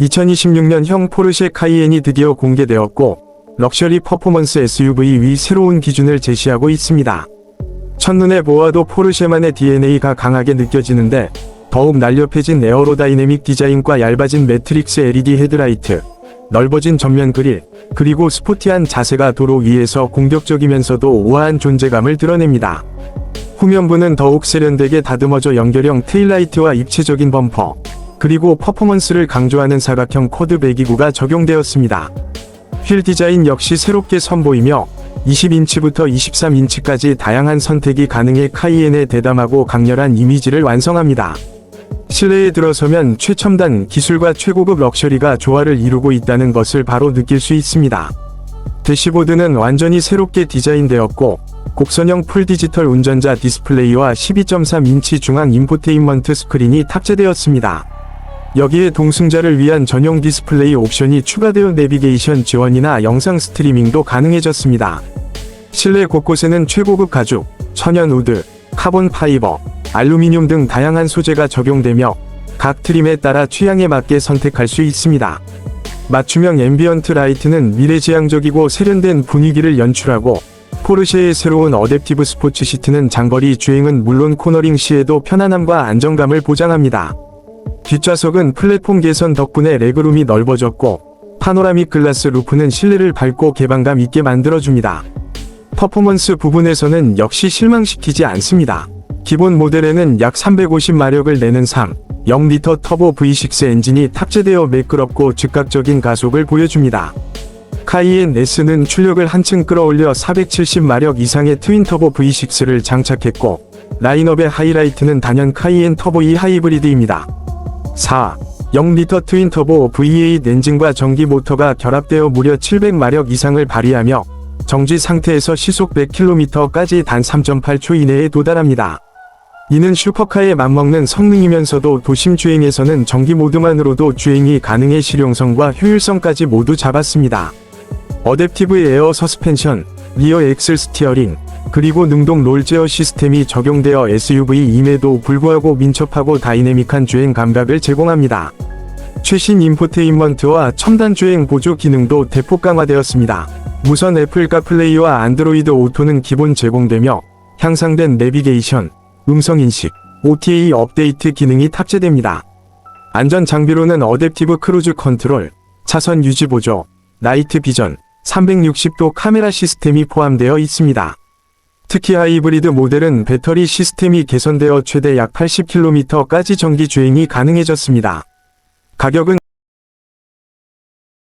2026년형 포르쉐 카이엔이 드디어 공개되었고 럭셔리 퍼포먼스 SUV 위 새로운 기준을 제시하고 있습니다. 첫눈에 보아도 포르쉐만의 DNA가 강하게 느껴지는데 더욱 날렵해진 에어로다이내믹 디자인과 얇아진 매트릭스 LED 헤드라이트, 넓어진 전면 그릴, 그리고 스포티한 자세가 도로 위에서 공격적이면서도 우아한 존재감을 드러냅니다. 후면부는 더욱 세련되게 다듬어져 연결형 테일라이트와 입체적인 범퍼, 그리고 퍼포먼스를 강조하는 사각형 코드 배기구가 적용되었습니다. 휠 디자인 역시 새롭게 선보이며 20인치부터 23인치까지 다양한 선택이 가능해 카이엔의 대담하고 강렬한 이미지를 완성합니다. 실내에 들어서면 최첨단 기술과 최고급 럭셔리가 조화를 이루고 있다는 것을 바로 느낄 수 있습니다. 대시보드는 완전히 새롭게 디자인되었고 곡선형 풀 디지털 운전자 디스플레이와 12.3인치 중앙 인포테인먼트 스크린이 탑재되었습니다. 여기에 동승자를 위한 전용 디스플레이 옵션이 추가되어 내비게이션 지원이나 영상 스트리밍도 가능해졌습니다. 실내 곳곳에는 최고급 가죽, 천연 우드, 카본 파이버, 알루미늄 등 다양한 소재가 적용되며 각 트림에 따라 취향에 맞게 선택할 수 있습니다. 맞춤형 앰비언트 라이트는 미래지향적이고 세련된 분위기를 연출하고 포르쉐의 새로운 어댑티브 스포츠 시트는 장거리 주행은 물론 코너링 시에도 편안함과 안정감을 보장합니다. 뒷좌석은 플랫폼 개선 덕분에 레그룸이 넓어졌고 파노라믹 글라스 루프는 실내를 밝고 개방감 있게 만들어줍니다. 퍼포먼스 부분에서는 역시 실망시키지 않습니다. 기본 모델에는 약 350마력을 내는 3, 0리터 터보 V6 엔진이 탑재되어 매끄럽고 즉각적인 가속을 보여줍니다. 카이엔 S는 출력을 한층 끌어올려 470마력 이상의 트윈 터보 V6를 장착했고 라인업의 하이라이트는 단연 카이엔 터보 E 하이브리드입니다. 4. 0리터 트윈 터보 V8 엔진과 전기 모터가 결합되어 무려 700마력 이상을 발휘하며 정지 상태에서 시속 100km까지 단 3.8초 이내에 도달합니다. 이는 슈퍼카에 맞먹는 성능이면서도 도심 주행에서는 전기 모드만으로도 주행이 가능해 실용성과 효율성까지 모두 잡았습니다. 어댑티브 에어 서스펜션, 리어 엑셀 스티어링, 그리고 능동 롤제어 시스템이 적용되어 SUV임에도 불구하고 민첩하고 다이내믹한 주행 감각을 제공합니다. 최신 인포테인먼트와 첨단 주행 보조 기능도 대폭 강화되었습니다. 무선 애플 카플레이와 안드로이드 오토는 기본 제공되며 향상된 내비게이션, 음성인식, OTA 업데이트 기능이 탑재됩니다. 안전 장비로는 어댑티브 크루즈 컨트롤, 차선 유지 보조, 나이트 비전, 360도 카메라 시스템이 포함되어 있습니다. 특히 하이브리드 모델은 배터리 시스템이 개선되어 최대 약 80km까지 전기 주행이 가능해졌습니다. 가격은